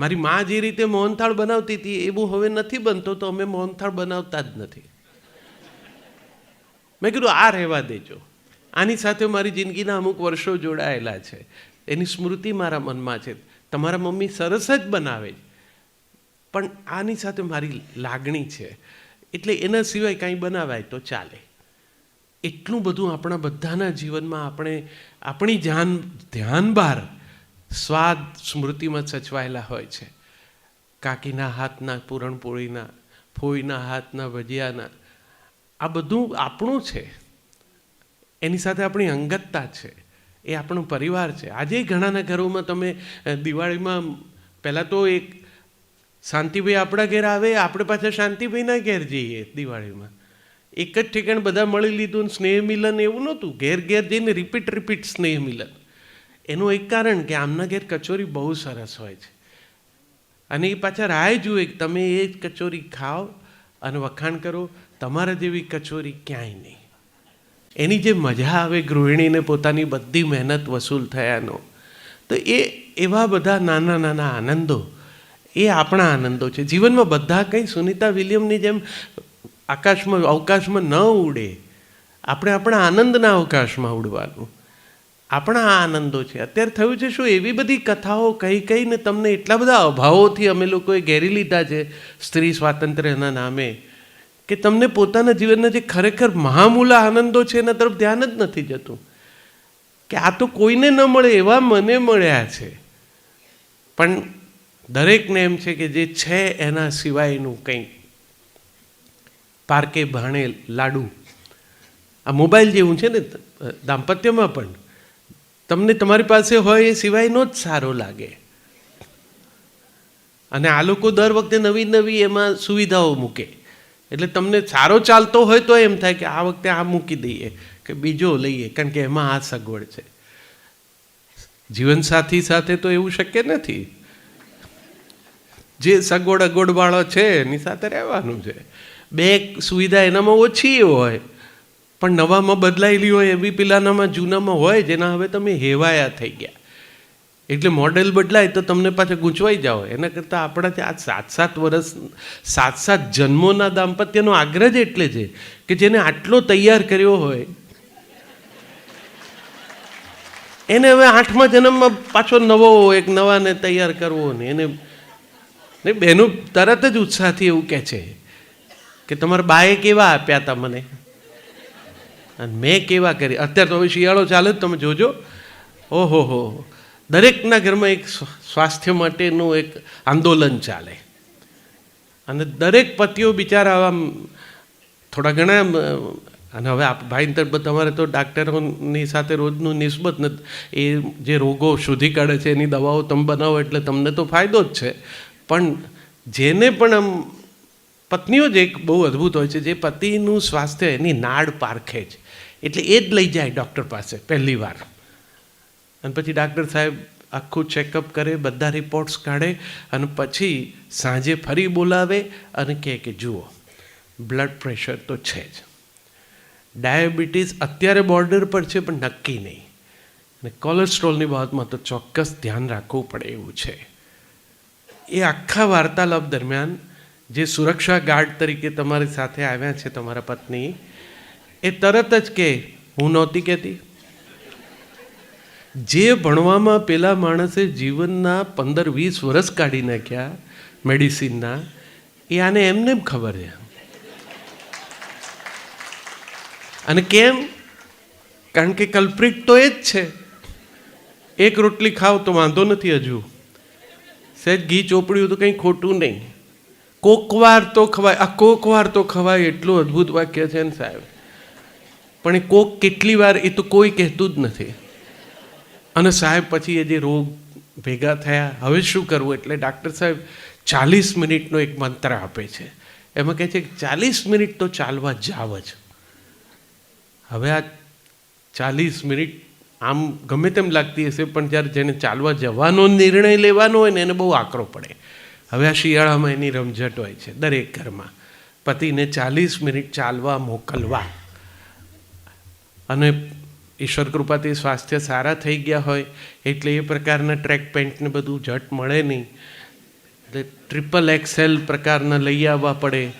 મારી મા જે રીતે મોહનથાળ બનાવતી હતી એવું હવે નથી બનતો તો અમે મોહનથાળ બનાવતા જ નથી. મેં કીધું, આ રહેવા દેજો. આની સાથે મારી જિંદગીના અમુક વર્ષો જોડાયેલા છે. એની સ્મૃતિ મારા મનમાં છે. તમારા મમ્મી સરસ જ બનાવે પણ આની સાથે મારી લાગણી છે. એટલે એના સિવાય કાંઈ બનાવાય તો ચાલે. એટલું બધું આપણા બધાના જીવનમાં આપણે આપણી જાન, ધ્યાન બહાર સ્વાદ સ્મૃતિમાં સચવાયેલા હોય છે. કાકીના હાથના, પૂરણપોળીના, ફોઈના હાથના, ભજીયાના, આ બધું આપણું છે. એની સાથે આપણી અંગતતા છે. એ આપણો પરિવાર છે. આજે ઘણાના ઘરોમાં તમે દિવાળીમાં પહેલાં તો એક શાંતિભાઈ આપણા ઘેર આવે, આપણે પાછા શાંતિભાઈના ઘેર જઈએ દિવાળીમાં. એક જ ઠેકાણ બધા મળી લીધું સ્નેહ મિલન એવું નહોતું. ઘેર ઘેર જઈને રિપીટ રિપીટ સ્નેહ મિલન એનું એક કારણ કે આમના ઘેર કચોરી બહુ સરસ હોય છે. અને એ પાછા રાહ જુએ કે તમે એ જ કચોરી ખાઓ અને વખાણ કરો, તમારા જેવી કચોરી ક્યાંય નહીં. એની જે મજા આવે ગૃહિણીને પોતાની બધી મહેનત વસૂલ થયાનો, તો એ એવા બધા નાના નાના આનંદો, એ આપણા આનંદો છે. જીવનમાં બધા કંઈ સુનિતા વિલિયમની જેમ આકાશમાં, અવકાશમાં ન ઉડે. આપણે આપણા આનંદના અવકાશમાં ઉડવાનું. આપણા આ આનંદો છે. અત્યારે થયું છે શું? એવી બધી કથાઓ કહી કહીને તમને એટલા બધા અભાવોથી અમે લોકોએ ઘેરી લીધા છે સ્ત્રી સ્વાતંત્ર્યના નામે, કે તમને પોતાના જીવનના જે ખરેખર મહામૂલા આનંદો છે એના તરફ ધ્યાન જ નથી જતું. કે આ તો કોઈને ન મળે, એવા મને મળ્યા છે. પણ દરેકને એમ છે કે જે છે એના સિવાયનું કંઈક પારકે ભાણે લાડુ. આ મોબાઈલ જેવું છે ને, દાંપત્યમાં પણ. તમને તમારી પાસે હોય એ સિવાયનો જ સારો લાગે. અને આ લોકો દર વખતે નવી નવી એમાં સુવિધાઓ મૂકે. એટલે તમને સારો ચાલતો હોય તો એમ થાય કે આ વખતે આ મૂકી દઈએ, કે બીજો લઈએ, કારણ કે એમાં આ સગવડ છે. જીવનસાથી સાથે તો એવું શક્ય નથી. જે સગવડ અગવડવાળો છે એની સાથે રહેવાનું છે. બે સુવિધા એનામાં ઓછી હોય પણ નવામાં બદલાયેલી હોય એવી પેલાનામાં, જૂનામાં હોય, જેના હવે તમે હેવાયા થઈ ગયા. એટલે મોડેલ બદલાય તો તમને પાછા ગૂંચવાઈ જાઓ. એના કરતાં આપણાથી આ સાત સાત વર્ષ સાત સાત જન્મોના દાંપત્યનો આગ્રહ જ એટલે છે કે જેને આટલો તૈયાર કર્યો હોય, એને હવે આઠમા જન્મમાં પાછો નવો એક નવાને તૈયાર કરવો ને એને, ને બહેનો તરત જ ઉત્સાહથી એવું કહે છે કે તમારા બાએ કેવા આપ્યા હતા મને? અને મેં કેવા કરી? અત્યારે તો હવે શિયાળો ચાલે જ, તમે જોજો. ઓહો, હો દરેકના ઘરમાં એક સ્વાસ્થ્ય માટેનું એક આંદોલન ચાલે. અને દરેક પતિઓ બિચારા આમ થોડા ઘણા અને હવે આપ, ભાઈ તમારે તો ડાક્ટરોની સાથે રોજનું નિસ્બત ને, એ જે રોગો શોધી કાઢે છે, એની દવાઓ તમે બનાવો એટલે તમને તો ફાયદો જ છે. પણ જેને પણ આમ, પત્નીઓ જ એક બહુ અદ્ભુત હોય છે, જે પતિનું સ્વાસ્થ્ય એની નાડ પારખે છે. એટલે એ જ લઈ જાય ડૉક્ટર પાસે પહેલી વાર. અને પછી ડાક્ટર સાહેબ આખું ચેકઅપ કરે, બધા રિપોર્ટ્સ કાઢે અને પછી સાંજે ફરી બોલાવે અને કહે કે, જુઓ બ્લડ પ્રેશર તો છે જ. ડાયાબિટીસ અત્યારે બોર્ડર પર છે, પણ નક્કી નહીં. અને કોલેસ્ટ્રોલની બાબતમાં તો ચોક્કસ ધ્યાન રાખવું પડે એવું છે. એ આખા વાર્તાલાપ દરમિયાન જે સુરક્ષા ગાર્ડ તરીકે તમારી સાથે આવ્યા છે, તમારા પત્ની એ તરત જ કે, હું નહોતી કહેતી. જે ભણવામાં પેલા માણસે જીવનના પંદર વીસ વર્ષ કાઢી નાખ્યા, મેડિસિનના, એ આને એમને જ ખબર છે. અને કેમ? કારણ કે કલ્પ્રિટ તો એ જ છે. એક રોટલી ખાવ તો વાંધો નથી હજુ. સહેજ ઘી ચોપડ્યું તો કંઈ ખોટું નહીં. કોકવાર તો ખવાય, આ કોકવાર તો ખવાય, એટલું અદ્ભુત વાક્ય છે ને સાહેબ. પણ એ કોક કેટલી વાર એ તો કોઈ કહેતું જ નથી. અને સાહેબ પછી એ જે રોગ ભેગા થયા, હવે શું કરવું? એટલે ડાક્ટર સાહેબ ચાલીસ મિનિટનો એક મંત્ર આપે છે. એમાં કહે છે કે ચાલીસ મિનિટ તો ચાલવા જાવ જ. હવે આ ચાલીસ મિનિટ આમ ગમે તેમ લાગતી હશે, પણ જ્યારે જેને ચાલવા જવાનો નિર્ણય લેવાનો હોય ને એને બહુ આકરો પડે. હવે આ શિયાળામાં એની રમઝટ હોય છે, દરેક ઘરમાં. પતિને ચાલીસ મિનિટ ચાલવા મોકલવા. અને ઈશ્વર કૃપાથી સ્વાસ્થ્ય સારા થઈ ગયા હોય, એટલે એ પ્રકારના ટ્રેક પેન્ટને બધું ઝટ મળે નહીં. એટલે ટ્રિપલ એક્સેલ પ્રકારના લઈ આવવા પડે.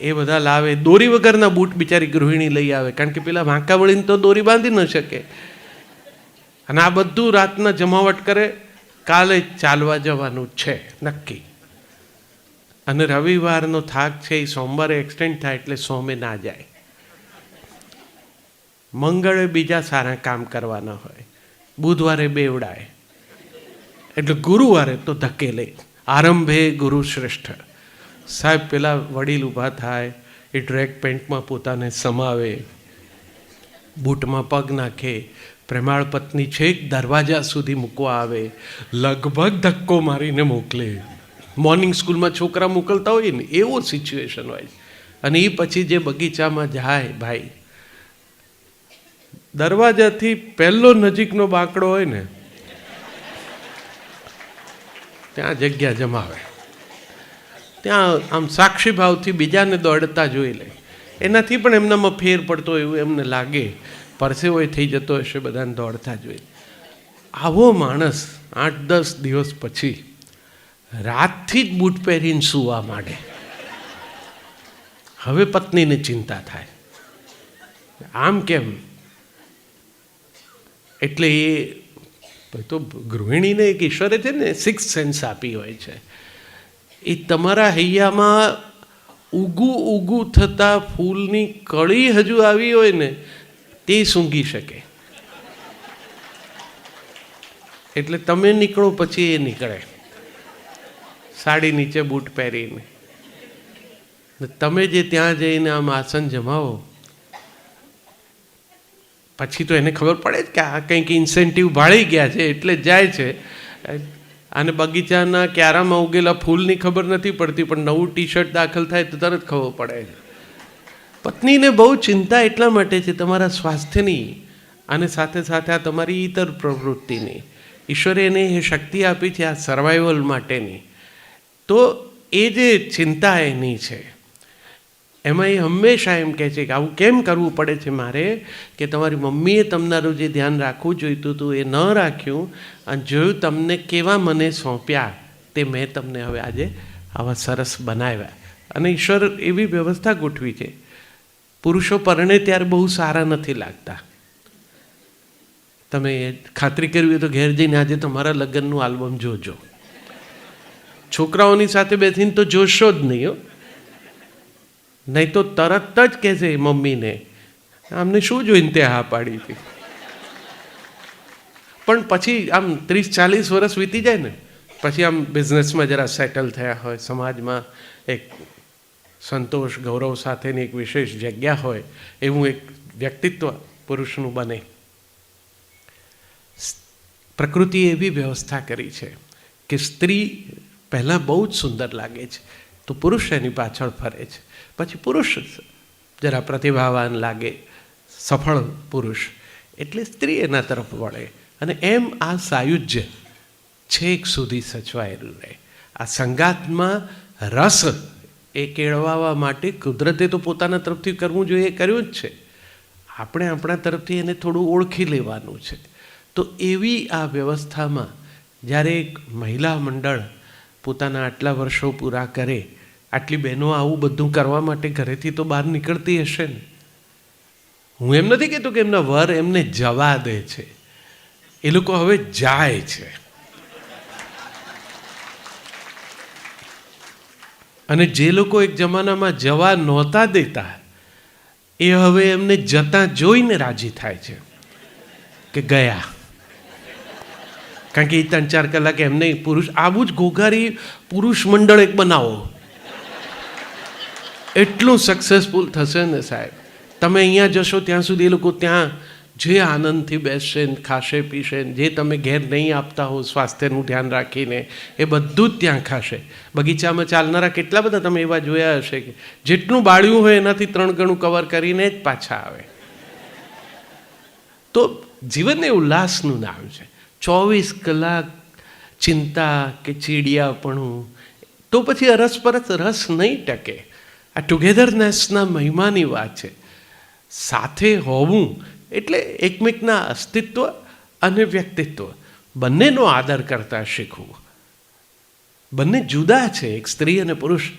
એ બધા લાવે. દોરી વગરના બૂટ બિચારી ગૃહિણી લઈ આવે. કારણ કે પેલા વાંકા વળીને તો દોરી બાંધી ન શકે. અને આ બધું રાતના જમાવટ કરે, કાલે ચાલવા જવાનું છે, નક્કી. અને રવિવારનો થાક છે, એ સોમવારે એક્સટેન્ડ થાય એટલે સોમે ના જાય. મંગળે બીજા સારા કામ કરવાના હોય, બુધવારે બેવડાય. એટલે ગુરુવારે તો ધકેલે આરંભે ગુરુ શ્રેષ્ઠ. સાહેબ, પેલા વડીલ ઊભા થાય, એ ડ્રેક પેન્ટમાં પોતાને સમાવે, બૂટમાં પગ નાખે, પ્રેમાળ પત્ની છેક દરવાજા સુધી મૂકવા આવે, લગભગ ધક્કો મારીને મોકલે. મોર્નિંગ સ્કૂલમાં છોકરા મોકલતા હોય ને, એવો સિચ્યુએશન હોય અને એ પછી જે બગીચામાં જાય, ભાઈ દરવાજાથી પહેલો નજીકનો બાંકડો હોય ને, ત્યાં જગ્યા જમાવે. ત્યાં આમ સાક્ષી ભાવથી બીજાને દોડતા જોઈ લે. એનાથી પણ એમનામાં ફેર પડતો એવું એમને લાગે. પરસેવો થઈ જતો હશે, બધાને દોડતા જોઈ. આવો માણસ આઠ દસ દિવસ પછી રાતથી જ બૂટ પહેરીને સૂવા માંડે. હવે પત્નીને ચિંતા થાય. આમ કેમ? એટલે એ તો ગૃહિણીને એક ઈશ્વરે છે ને સિક્સ સેન્સ આપી હોય છે. એ તમારા હૈયામાં ઉગું ઉગું થતા ફૂલની કળી હજુ આવી હોય ને, તે સૂંઘી શકે. એટલે તમે નીકળો પછી એ નીકળે. સાડી નીચે બૂટ પહેરીને. તમે જે ત્યાં જઈને આમ આસન જમાવો પછી તો એને ખબર પડે જ કે આ કંઈક ઇન્સેન્ટિવ ભાળી ગયા છે, એટલે જાય છે. અને બગીચાના ક્યારામાં ઉગેલા ફૂલની ખબર નથી પડતી, પણ નવું ટી શર્ટ દાખલ થાય તો તરત ખબર પડે. પત્નીને બહુ ચિંતા એટલા માટે છે તમારા સ્વાસ્થ્યની અને સાથે સાથે આ તમારી ઇતર પ્રવૃત્તિની. ઈશ્વરે એને એ શક્તિ આપી છે આ સર્વાઈવલ માટેની. તો એ જે ચિંતા એની છે એમાં એ હંમેશા એમ કહે છે કે આવું કેમ કરવું પડે છે મારે? કે તમારી મમ્મીએ તમારું જે ધ્યાન રાખવું જોઈતું હતું, એ ન રાખ્યું. અને જોયું તમને કેવા મને સોંપ્યા, તે મેં તમને હવે આજે આવા સરસ બનાવ્યા. અને ઈશ્વર એવી વ્યવસ્થા ગોઠવી છે. પુરુષો પરણે ત્યારે બહુ સારા નથી લાગતા. તમે ખાતરી કરવી હોય તો ઘેર જઈને આજે તમારા લગ્નનું આલ્બમ જોજો. છોકરાઓની સાથે બેસીને તો જોશો જ નહીં નહીં તો તરત જ કહેશે મમ્મીને, આમને શું જોઈને તે હા પાડી હતી? પણ પછી આમ ત્રીસ ચાલીસ વર્ષ વીતી જાય ને, પછી આમ બિઝનેસમાં જરા સેટલ થયા હોય, સમાજમાં એક સંતોષ, ગૌરવ સાથેની એક વિશેષ જગ્યા હોય, એવું એક વ્યક્તિત્વ પુરુષનું બને. પ્રકૃતિએ એવી વ્યવસ્થા કરી છે કે સ્ત્રી પહેલાં બહુ જ સુંદર લાગે છે. તો પુરુષ એની પાછળ ફરે છે. પછી પુરુષ જરા પ્રતિભાવાન લાગે, સફળ પુરુષ. એટલે સ્ત્રી એના તરફ વળે અને એમ આ સાયુજ્ય છેક સુધી સચવાયેલું રહે. આ સંગાતમાં રસ એ કેળવાવા માટે કુદરતે તો પોતાના તરફથી કરવું જોઈએ કર્યું જ છે. આપણે આપણા તરફથી એને થોડું ઓળખી લેવાનું છે. તો એવી આ વ્યવસ્થામાં જ્યારે એક મહિલા મંડળ પોતાના આટલા વર્ષો પૂરા કરે આટલી બહેનો આવું બધું કરવા માટે ઘરેથી તો બહાર નીકળતી હશે ને? હું એમ નથી કહેતો કે એમના વર એમને જવા દે છે. એ લોકો હવે જાય છે. અને જે લોકો એક જમાનામાં જવા નહોતા દેતા, એ હવે એમને જતા જોઈને રાજી થાય છે કે ગયા. કારણ કે એ ત્રણ ચાર કલાક એમને પુરુષ આવું જ ઘોઘારી પુરુષ મંડળ એક બનાવો. એટલું સક્સેસફુલ થશે ને સાહેબ. તમે અહીંયા જશો ત્યાં સુધી એ લોકો ત્યાં જે આનંદથી બેસશે ને ખાશે, પીશે ને જે તમે ઘેર નહીં આપતા હો, સ્વાસ્થ્યનું ધ્યાન રાખીને, એ બધું જ ત્યાં ખાશે. બગીચામાં ચાલનારા કેટલા બધા તમે એવા જોયા હશે કે જેટલું બાળ્યું હોય એનાથી ત્રણ ગણું કવર કરીને જ પાછા આવે. તો જીવન એ ઉલ્લાસનું નામ છે. ચોવીસ કલાક ચિંતા કે ચીડિયાપણું, તો પછી અરસપરસ રસ નહીં ટકે. આ ટુગેધરનેસના મહિમાની વાત છે. સાથે હોવું એટલે એકમેકના અસ્તિત્વ અને વ્યક્તિત્વ. બંનેનો આદર કરતા શીખવું. બંને જુદા છે, એક સ્ત્રી અને પુરુષ.